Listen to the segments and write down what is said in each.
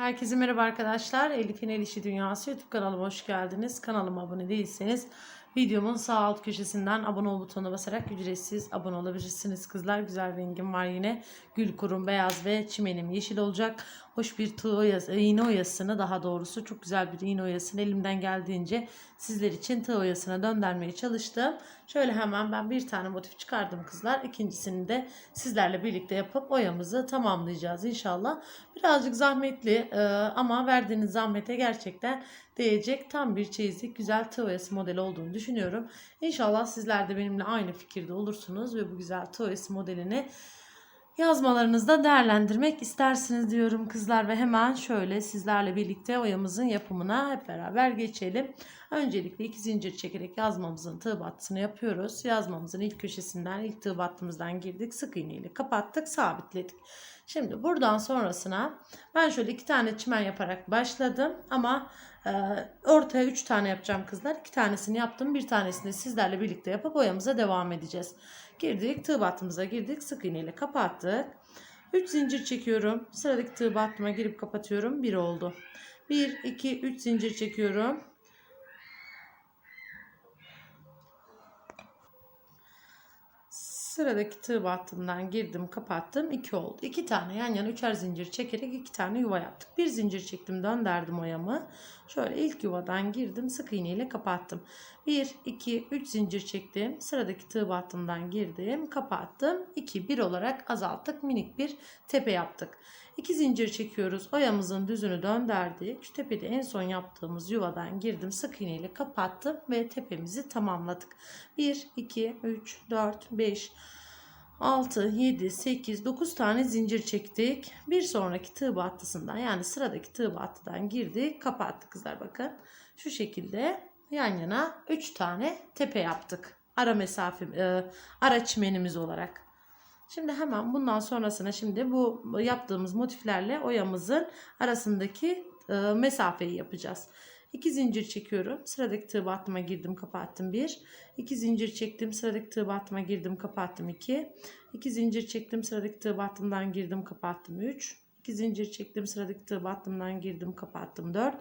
Herkese merhaba arkadaşlar. Elif'in El İşi Dünyası YouTube kanalıma hoş geldiniz. Kanalıma abone değilseniz videomun sağ alt köşesinden abone ol butonuna basarak ücretsiz abone olabilirsiniz. Kızlar güzel rengim var yine. Gül kurum beyaz ve çimenim yeşil olacak. Hoş bir tığ oyası, iğne oyasını daha doğrusu çok güzel bir iğne oyasını elimden geldiğince sizler için tığ oyasına döndürmeye çalıştım. Şöyle hemen ben bir tane motif çıkardım kızlar. İkincisini de sizlerle birlikte yapıp oyamızı tamamlayacağız inşallah. Birazcık zahmetli e, ama verdiğiniz zahmete gerçekten değecek tam bir çeyizlik güzel tığ oyası modeli olduğunu düşünüyorum. İnşallah sizler de benimle aynı fikirde olursunuz ve bu güzel tığ oyası modelini yazmalarınızda değerlendirmek istersiniz diyorum kızlar ve hemen şöyle sizlerle birlikte oyamızın yapımına hep beraber geçelim. Öncelikle iki zincir çekerek yazmamızın tığ battısını yapıyoruz. Yazmamızın ilk köşesinden ilk tığ battımızdan girdik. Sık iğne ile kapattık, sabitledik. Şimdi buradan sonrasına ben şöyle iki tane çimen yaparak başladım ama ortaya üç tane yapacağım kızlar. İki tanesini yaptım. Bir tanesini sizlerle birlikte yapıp boyamıza devam edeceğiz. Girdik tığ battımıza girdik. Sık iğne ile kapattık. 3 zincir çekiyorum. Sıradaki tığ battıma girip kapatıyorum. 1 oldu. 1, 2, 3 zincir çekiyorum. Sıradaki tığ battımdan girdim kapattım 2 oldu. 2 tane yan yana üçer zincir çekerek 2 tane yuva yaptık. Bir zincir çektim döndürdüm oyamı. Şöyle ilk yuvadan girdim sık iğne ile kapattım. 1 2 3 zincir çektim. Sıradaki tığ battımdan girdim kapattım. 2 1 olarak azalttık. Minik bir tepe yaptık. 2 zincir çekiyoruz. Oyamızın düzünü döndürdük. Şu tepede en son yaptığımız yuvadan girdim. Sık iğne ile kapattım ve tepemizi tamamladık. 1 2 3 4 5 6, 7, 8, 9 tane zincir çektik. Bir sonraki tığ battısından yani sıradaki tığ battıdan girdik. Kapattık kızlar bakın. Şu şekilde yan yana 3 tane tepe yaptık. Ara mesafe, e, ara çimenimiz olarak. Şimdi hemen bundan sonrasına şimdi bu yaptığımız motiflerle oyamızın arasındaki e, mesafeyi yapacağız. 2 zincir çekiyorum. Sıradaki tığ battıma girdim, kapattım 1. 2 zincir çektim. Sıradaki tığ battıma girdim, kapattım 2. 2 zincir çektim. Sıradaki tığ battımdan girdim, kapattım 3. 2 zincir çektim. Sıradaki tığ battımdan girdim, kapattım 4.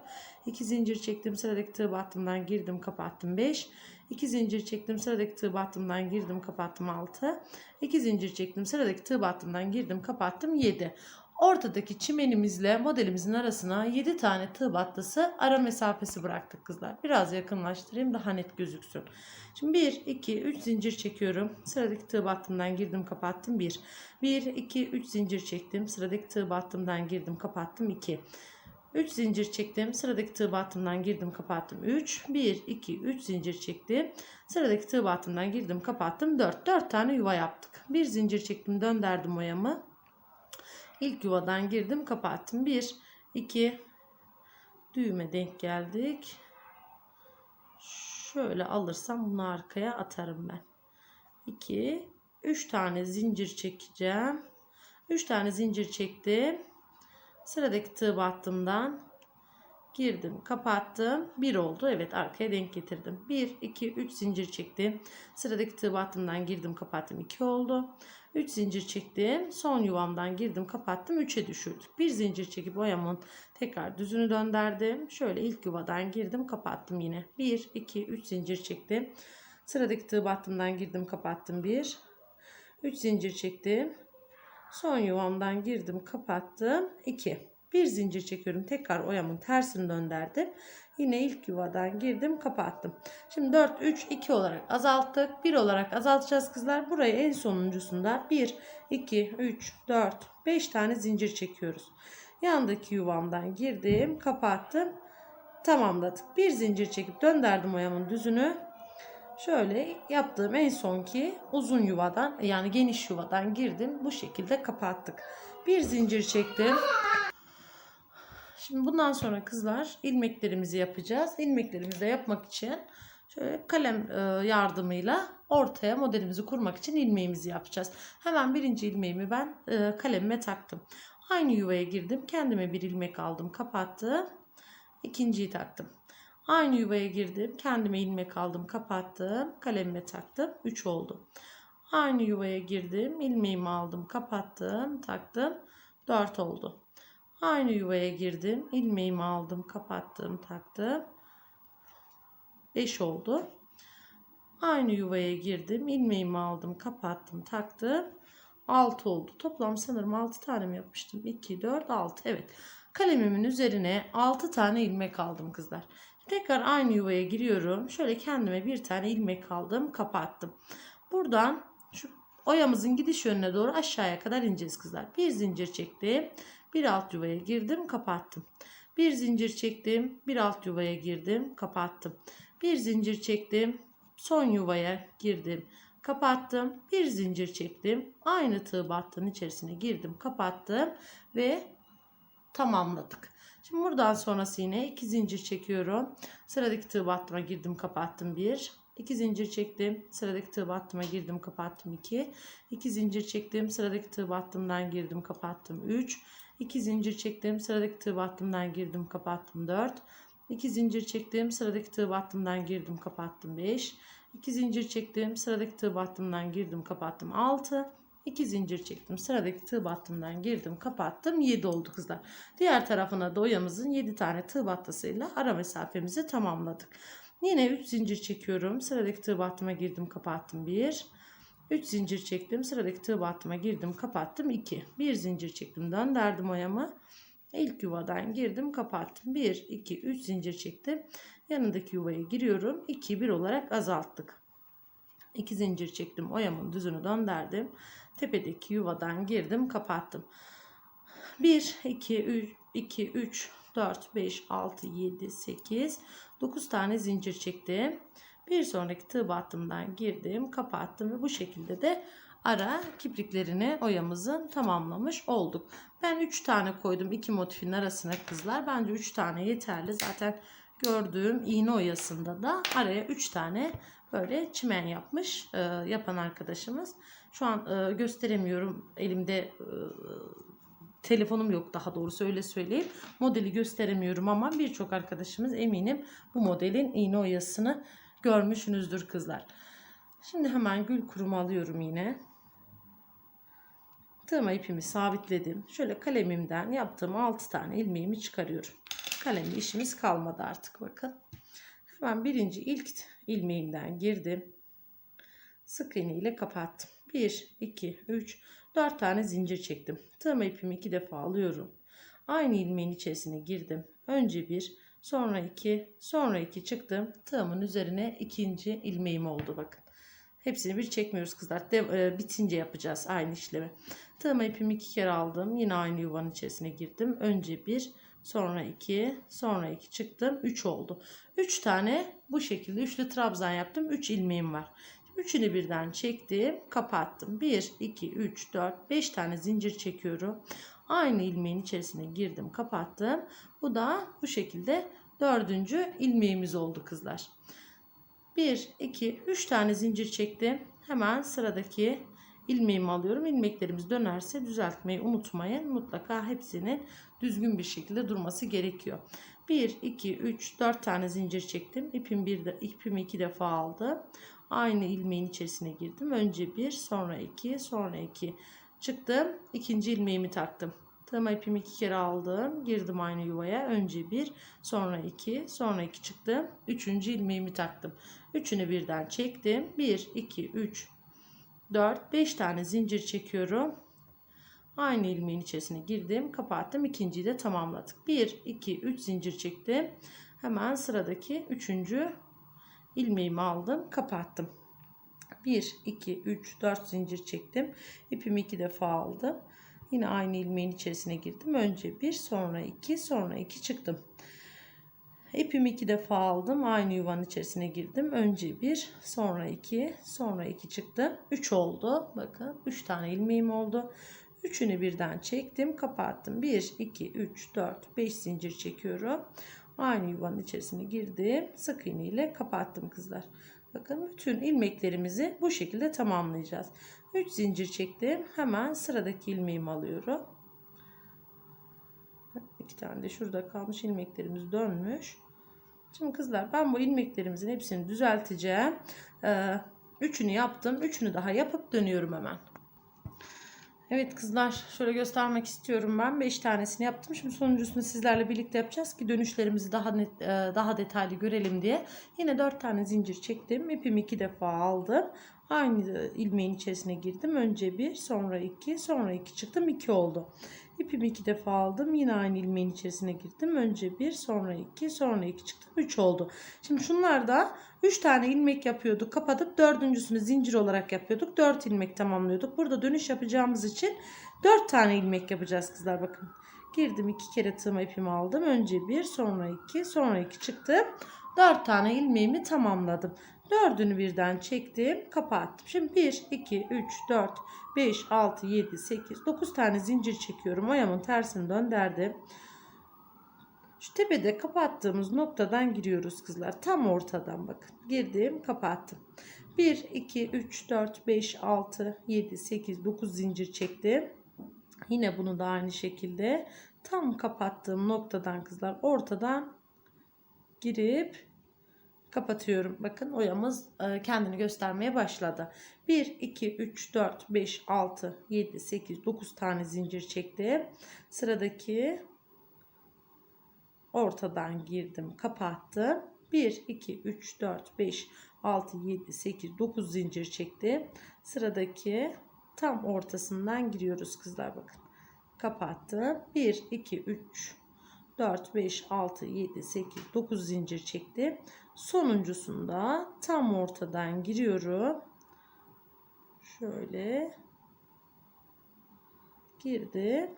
2 zincir çektim. Sıradaki tığ battımdan girdim, kapattım 5. 2 zincir çektim. Sıradaki tığ battımdan girdim, kapattım 6. 2 zincir çektim. Sıradaki tığ battımdan girdim, kapattım 7. Ortadaki çimenimizle modelimizin arasına 7 tane tığ battısı ara mesafesi bıraktık kızlar. Biraz yakınlaştırayım daha net gözüksün. Şimdi 1, 2, 3 zincir çekiyorum. Sıradaki tığ battımdan girdim kapattım 1. 1, 2, 3 zincir çektim. Sıradaki tığ battımdan girdim kapattım 2. 3 zincir çektim. Sıradaki tığ battımdan girdim kapattım 3. 1, 2, 3 zincir çektim. Sıradaki tığ battımdan girdim kapattım 4. 4 tane yuva yaptık. Bir zincir çektim döndürdüm oyamı. İlk yuvadan girdim kapattım. 1 2 düğüme denk geldik. Şöyle alırsam bunu arkaya atarım ben. 2 3 tane zincir çekeceğim. 3 tane zincir çektim. Sıradaki tığ battımdan girdim, kapattım. 1 oldu. Evet, arkaya denk getirdim. 1 2 3 zincir çektim. Sıradaki tığ battımdan girdim, kapattım. 2 oldu. 3 zincir çektim. Son yuvamdan girdim kapattım. 3'e düşürdük. Bir zincir çekip oyamın tekrar düzünü döndürdüm. Şöyle ilk yuvadan girdim kapattım yine. 1, 2, 3 zincir çektim. Sıradaki tığ battımdan girdim kapattım. 1, 3 zincir çektim. Son yuvamdan girdim kapattım. 2. Bir zincir çekiyorum. Tekrar oyamın tersini döndürdüm. Yine ilk yuvadan girdim kapattım. Şimdi 4 3 2 olarak azalttık. 1 olarak azaltacağız kızlar. Buraya en sonuncusunda 1 2 3 4 5 tane zincir çekiyoruz. Yandaki yuvamdan girdim, kapattım. Tamamladık. Bir zincir çekip döndürdüm oyamın düzünü. Şöyle yaptığım en sonki uzun yuvadan yani geniş yuvadan girdim. Bu şekilde kapattık. Bir zincir çektim. Şimdi bundan sonra kızlar ilmeklerimizi yapacağız. İlmeklerimizi de yapmak için şöyle kalem e, yardımıyla ortaya modelimizi kurmak için ilmeğimizi yapacağız. Hemen birinci ilmeğimi ben e, kalemime taktım. Aynı yuvaya girdim. Kendime bir ilmek aldım. Kapattım. İkinciyi taktım. Aynı yuvaya girdim. Kendime ilmek aldım. Kapattım. Kalemime taktım. 3 oldu. Aynı yuvaya girdim. ilmeğimi aldım. Kapattım. Taktım. 4 oldu. Aynı yuvaya girdim. ilmeğimi aldım, kapattım, taktım. 5 oldu. Aynı yuvaya girdim. ilmeğimi aldım, kapattım, taktım. 6 oldu. Toplam sanırım 6 tane mi yapmıştım? 2, 4, 6. Evet. Kalemimin üzerine 6 tane ilmek aldım kızlar. Tekrar aynı yuvaya giriyorum. Şöyle kendime bir tane ilmek aldım, kapattım. Buradan şu oyamızın gidiş yönüne doğru aşağıya kadar ineceğiz kızlar. Bir zincir çektim. Bir alt yuvaya girdim, kapattım. Bir zincir çektim, bir alt yuvaya girdim, kapattım. Bir zincir çektim, son yuvaya girdim, kapattım. Bir zincir çektim. Aynı tığ battığın içerisine girdim, kapattım ve tamamladık. Şimdi buradan sonrası yine iki zincir çekiyorum. Sıradaki tığ battıma girdim, kapattım. Bir, iki zincir çektim. Sıradaki tığ battıma girdim, kapattım. iki. İki zincir çektim. Sıradaki tığ battımdan girdim, kapattım. Üç. İki zincir çektim. Sıradaki tığ battımdan girdim, kapattım. Dört. İki zincir çektim. Sıradaki tığ battımdan girdim, kapattım. Beş. İki zincir çektim. Sıradaki tığ battımdan girdim, kapattım. Altı. 2 zincir çektim. Sıradaki tığ battımdan girdim, kapattım. 7 oldu kızlar. Diğer tarafına da oyamızın 7 tane tığ battısıyla ara mesafemizi tamamladık. Yine 3 zincir çekiyorum. Sıradaki tığ battıma girdim, kapattım. 1 3 zincir çektim. Sıradaki tığ battıma girdim, kapattım. 2 1 zincir çektim. Döndürdüm oyamı. İlk yuvadan girdim, kapattım. 1 2 3 zincir çektim. Yanındaki yuvaya giriyorum. 2 1 olarak azalttık. 2 zincir çektim. Oyamın düzünü döndürdüm. Tepedeki yuvadan girdim, kapattım. 1 2 3 2 3 4 5 6 7 8 9 tane zincir çektim. Bir sonraki tığ battımdan girdim, kapattım ve bu şekilde de ara kipriklerini oyamızın tamamlamış olduk. Ben 3 tane koydum iki motifin arasına kızlar. Bence 3 tane yeterli. Zaten gördüğüm iğne oyasında da araya 3 tane böyle çimen yapmış e, yapan arkadaşımız. Şu an e, gösteremiyorum elimde e, telefonum yok daha doğrusu öyle söyleyeyim. Modeli gösteremiyorum ama birçok arkadaşımız eminim bu modelin iğne oyasını görmüşsünüzdür kızlar. Şimdi hemen gül kurumu alıyorum yine. Tığıma ipimi sabitledim. Şöyle kalemimden yaptığım 6 tane ilmeğimi çıkarıyorum. Kalemli işimiz kalmadı artık bakın. Hemen birinci ilk ilmeğimden girdim. Sık iğne ile kapattım. 1, 2, 3, 4 tane zincir çektim. Tığıma ipimi 2 defa alıyorum. Aynı ilmeğin içerisine girdim. Önce 1, sonra 2, sonra 2 çıktım. Tığımın üzerine ikinci ilmeğim oldu bakın. Hepsini bir çekmiyoruz kızlar. De, e, bitince yapacağız aynı işlemi. Tığıma ipimi iki kere aldım. Yine aynı yuvanın içerisine girdim. Önce 1, sonra 2, sonra 2 çıktım. 3 oldu. 3 tane bu şekilde üçlü trabzan yaptım. 3 ilmeğim var. Üçünü birden çektim, kapattım. 1, 2, 3, 4, 5 tane zincir çekiyorum. Aynı ilmeğin içerisine girdim, kapattım. Bu da bu şekilde dördüncü ilmeğimiz oldu kızlar. 1, 2, 3 tane zincir çektim. Hemen sıradaki ilmeğimi alıyorum. İlmeklerimiz dönerse düzeltmeyi unutmayın. Mutlaka hepsinin düzgün bir şekilde durması gerekiyor. 1, 2, 3, 4 tane zincir çektim. İpim bir de ipimi iki defa aldım. Aynı ilmeğin içerisine girdim. Önce bir, sonra iki, sonra iki. Çıktım. ikinci ilmeğimi taktım. Tığıma ipimi iki kere aldım. Girdim aynı yuvaya. Önce bir, sonra iki, sonra iki çıktım. Üçüncü ilmeğimi taktım. Üçünü birden çektim. Bir, iki, üç, dört, beş tane zincir çekiyorum. Aynı ilmeğin içerisine girdim. Kapattım. İkinciyi de tamamladık. Bir, iki, üç zincir çektim. Hemen sıradaki üçüncü ilmeğimi aldım kapattım 1 2 3 4 zincir çektim. İpimi iki defa aldım. Yine aynı ilmeğin içerisine girdim. Önce bir sonra iki sonra iki çıktım. İpimi iki defa aldım. Aynı yuvanın içerisine girdim. Önce bir sonra iki sonra iki çıktım 3 oldu. Bakın 3 tane ilmeğim oldu. Üçünü birden çektim kapattım. 1 2 3 4 5 zincir çekiyorum. Aynı yuvanın içerisine girdim. Sık iğne ile kapattım kızlar. Bakın bütün ilmeklerimizi bu şekilde tamamlayacağız. 3 zincir çektim. Hemen sıradaki ilmeğimi alıyorum. İki tane de şurada kalmış ilmeklerimiz dönmüş. Şimdi kızlar ben bu ilmeklerimizin hepsini düzelteceğim. Ee, üçünü yaptım. Üçünü daha yapıp dönüyorum hemen. Evet kızlar şöyle göstermek istiyorum ben. 5 tanesini yaptım. Şimdi sonuncusunu sizlerle birlikte yapacağız ki dönüşlerimizi daha net, e, daha detaylı görelim diye. Yine 4 tane zincir çektim. İpimi 2 defa aldım. Aynı ilmeğin içerisine girdim. Önce 1, sonra 2, sonra 2 çıktım. 2 oldu. İpimi 2 defa aldım. Yine aynı ilmeğin içerisine girdim. Önce 1, sonra 2, sonra 2 çıktım. 3 oldu. Şimdi şunlarda 3 tane ilmek yapıyorduk. Kapatıp dördüncüsünü zincir olarak yapıyorduk. 4 ilmek tamamlıyorduk. Burada dönüş yapacağımız için 4 tane ilmek yapacağız kızlar bakın. Girdim 2 kere tığıma ipimi aldım. Önce 1 sonra 2 sonra 2 çıktım. 4 tane ilmeğimi tamamladım. Dördünü birden çektim. Kapattım. Şimdi 1, 2, 3, 4, 5, 6, 7, 8, 9 tane zincir çekiyorum. Ayağımın tersini döndürdüm. Şu tepede kapattığımız noktadan giriyoruz kızlar. Tam ortadan bakın. Girdim kapattım. 1, 2, 3, 4, 5, 6, 7, 8, 9 zincir çektim. Yine bunu da aynı şekilde tam kapattığım noktadan kızlar ortadan girip kapatıyorum. Bakın oyamız e, kendini göstermeye başladı. 1, 2, 3, 4, 5, 6, 7, 8, 9 tane zincir çektim. Sıradaki ortadan girdim kapattım. 1 2 3 4 5 6 7 8 9 zincir çektim. Sıradaki tam ortasından giriyoruz kızlar bakın. Kapattım. 1 2 3 4 5 6 7 8 9 zincir çektim. Sonuncusunda tam ortadan giriyorum. Şöyle girdim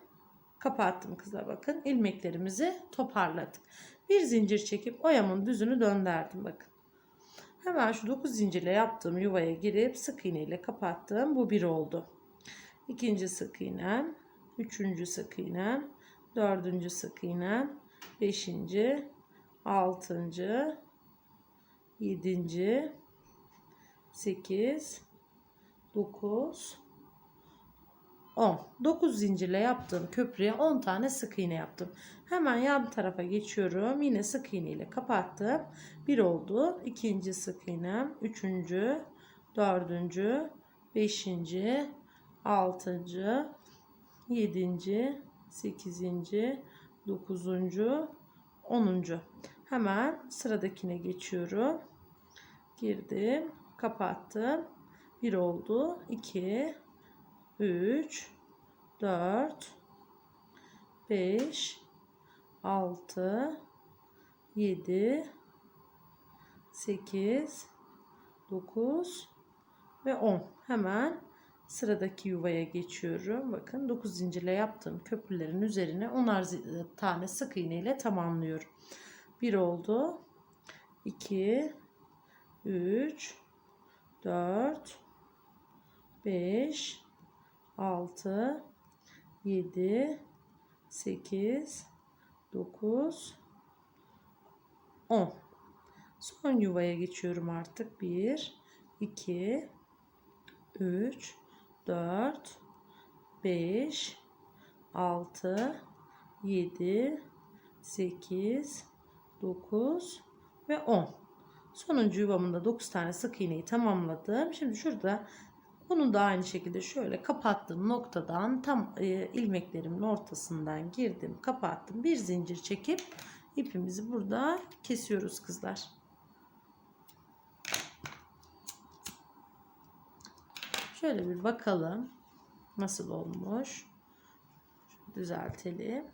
kapattım kızlar bakın ilmeklerimizi toparladık. Bir zincir çekip oyamın düzünü döndürdüm bakın. Hemen şu 9 zincirle yaptığım yuvaya girip sık iğne ile kapattım. Bu bir oldu. İkinci sık iğnem, üçüncü sık iğnem, dördüncü sık iğnem, beşinci, altıncı, yedinci, sekiz, dokuz, 10. 9 zincirle yaptığım köprüye 10 tane sık iğne yaptım. Hemen yan tarafa geçiyorum. Yine sık iğne ile kapattım. 1 oldu. İkinci sık iğnem. Üçüncü. Dördüncü. Beşinci. Altıncı. Yedinci. Sekizinci. Dokuzuncu. Onuncu. Hemen sıradakine geçiyorum. Girdim. Kapattım. 1 oldu. 2 3 4 5 6 7 8 9 ve 10 hemen sıradaki yuvaya geçiyorum. Bakın 9 zincirle yaptığım köprülerin üzerine 10'ar tane sık iğne ile tamamlıyorum. 1 oldu. 2 3 4 5 6 7 8 9 10 son yuvaya geçiyorum artık. 1 2 3 4 5 6 7 8 9 ve 10 sonuncu yuvamında 9 tane sık iğneyi tamamladım. Şimdi şurada bunu da aynı şekilde şöyle kapattığım noktadan tam e, ilmeklerimin ortasından girdim kapattım bir zincir çekip ipimizi burada kesiyoruz kızlar. Şöyle bir bakalım nasıl olmuş. Düzeltelim.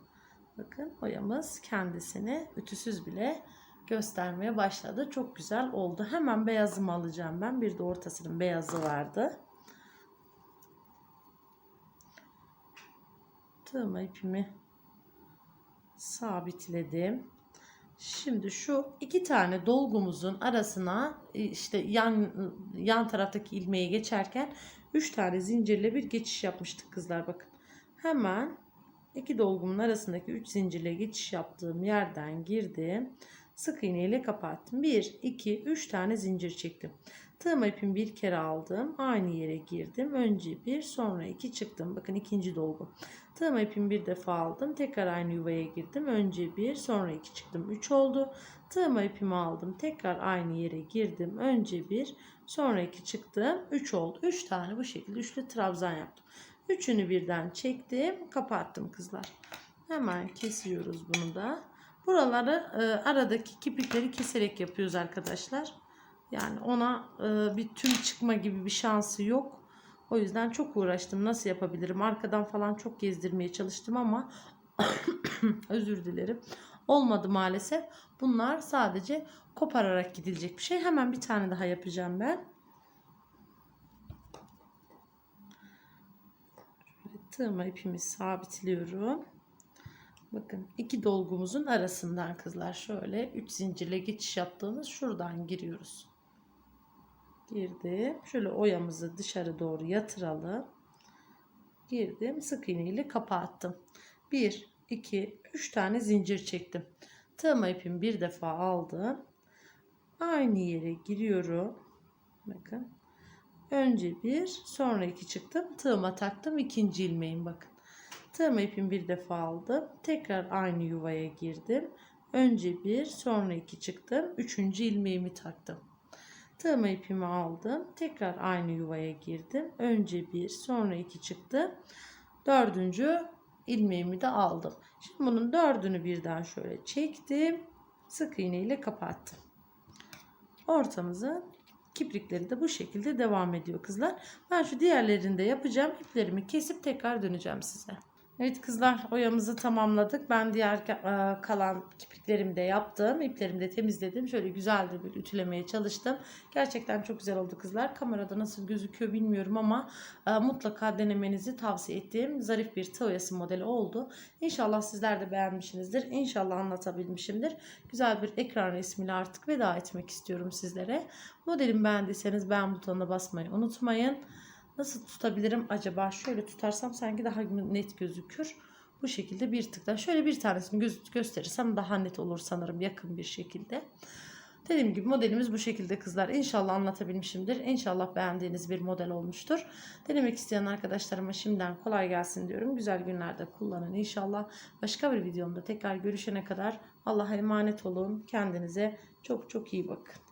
Bakın boyamız kendisini ütüsüz bile göstermeye başladı. Çok güzel oldu. Hemen beyazımı alacağım ben. Bir de ortasının beyazı vardı. Tığıma ipimi sabitledim. Şimdi şu iki tane dolgumuzun arasına e, işte yan yan taraftaki ilmeği geçerken üç tane zincirle bir geçiş yapmıştık kızlar bakın. Hemen iki dolgumun arasındaki üç zincirle geçiş yaptığım yerden girdim. Sık iğne ile kapattım. 1 2 3 tane zincir çektim. Tığım ipimi bir kere aldım. Aynı yere girdim. Önce bir sonra iki çıktım. Bakın ikinci dolgu. Tığım ipimi bir defa aldım. Tekrar aynı yuvaya girdim. Önce bir sonra iki çıktım. Üç oldu. Tığım ipimi aldım. Tekrar aynı yere girdim. Önce bir sonra iki çıktım. Üç oldu. Üç tane bu şekilde üçlü trabzan yaptım. Üçünü birden çektim. Kapattım kızlar. Hemen kesiyoruz bunu da. Buraları e, aradaki kiprikleri keserek yapıyoruz arkadaşlar. Yani ona e, bir tüm çıkma gibi bir şansı yok. O yüzden çok uğraştım. Nasıl yapabilirim? Arkadan falan çok gezdirmeye çalıştım ama özür dilerim. Olmadı maalesef. Bunlar sadece kopararak gidilecek bir şey. Hemen bir tane daha yapacağım ben. Tığıma ipimi sabitliyorum. Bakın iki dolgumuzun arasından kızlar şöyle 3 zincirle geçiş yaptığımız şuradan giriyoruz. Girdim. Şöyle oyamızı dışarı doğru yatıralım. Girdim. Sık iğne ile kapattım. 1, 2, 3 tane zincir çektim. Tığıma ipimi bir defa aldım. Aynı yere giriyorum. Bakın. Önce bir, sonra iki çıktım. Tığıma taktım. ikinci ilmeğim bakın. Tığıma ipimi bir defa aldım. Tekrar aynı yuvaya girdim. Önce bir, sonra iki çıktım. Üçüncü ilmeğimi taktım. Tığıma ipimi aldım. Tekrar aynı yuvaya girdim. Önce bir, sonra iki çıktı. Dördüncü ilmeğimi de aldım. Şimdi bunun dördünü birden şöyle çektim. Sık iğne ile kapattım. Ortamızın kiprikleri de bu şekilde devam ediyor kızlar. Ben şu diğerlerini de yapacağım. İplerimi kesip tekrar döneceğim size. Evet kızlar oyamızı tamamladık. Ben diğer e, kalan kipriklerimi de yaptım. İplerimi de temizledim. Şöyle güzel de bir ütülemeye çalıştım. Gerçekten çok güzel oldu kızlar. Kamerada nasıl gözüküyor bilmiyorum ama e, mutlaka denemenizi tavsiye ettiğim zarif bir tığ oyası modeli oldu. İnşallah sizler de beğenmişsinizdir. İnşallah anlatabilmişimdir. Güzel bir ekran resmiyle artık veda etmek istiyorum sizlere. Modelimi beğendiyseniz beğen butonuna basmayı unutmayın. Nasıl tutabilirim acaba? Şöyle tutarsam sanki daha net gözükür. Bu şekilde bir tıkla. Şöyle bir tanesini göz gösterirsem daha net olur sanırım yakın bir şekilde. Dediğim gibi modelimiz bu şekilde kızlar. İnşallah anlatabilmişimdir. İnşallah beğendiğiniz bir model olmuştur. Denemek isteyen arkadaşlarıma şimdiden kolay gelsin diyorum. Güzel günlerde kullanın inşallah. Başka bir videomda tekrar görüşene kadar Allah'a emanet olun. Kendinize çok çok iyi bakın.